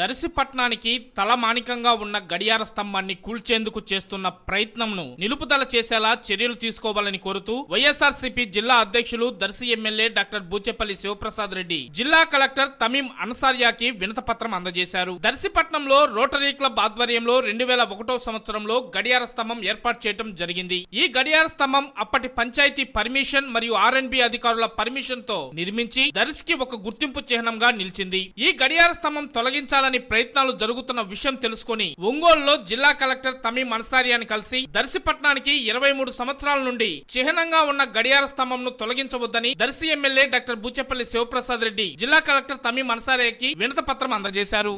దర్శిపట్నానికి తలమానికంగా ఉన్న గడియార స్తంభాన్ని కూల్చేందుకు చేస్తున్న ప్రయత్నంను నిలుపుదల చేసేలా చర్యలు తీసుకోవాలని కోరుతూ వైఎస్ఆర్సీపీ జిల్లా అధ్యక్షులు దర్శి ఎమ్మెల్యే డాక్టర్ బూచెపల్లి శివప్రసాద్ రెడ్డి జిల్లా కలెక్టర్ తమీం అన్సారియాకి వినతపత్రం అందజేశారు. దర్శిపట్నంలో రోటరీ క్లబ్ ఆధ్వర్యంలో రెండు వేల ఒకటో సంవత్సరంలో గడియార స్తంభం ఏర్పాటు చేయడం జరిగింది. ఈ గడియార స్తంభం అప్పటి పంచాయతీ పర్మిషన్ మరియు ఆర్ఎన్బి అధికారుల పర్మిషన్తో నిర్మించి దర్శికి ఒక గుర్తింపు చిహ్నంగా నిలిచింది. ఈ గడియార స్తంభం తొలగించాలని ప్రయత్నాలు జరుగుతున్న విషయం తెలుసుకొని ఒంగోలులో జిల్లా కలెక్టర్ తమీం అన్సారియాని కలిసి దర్శిపట్నానికి ఇరవై మూడు సంవత్సరాల నుండి చిహ్నంగా ఉన్న గడియార స్తంభంను తొలగించవద్దని దర్శి ఎమ్మెల్యే డాక్టర్ బూచెపల్లి శివప్రసాద్ రెడ్డి జిల్లా కలెక్టర్ తమీం అన్సారియాకి వినత పత్రం అందజేశారు.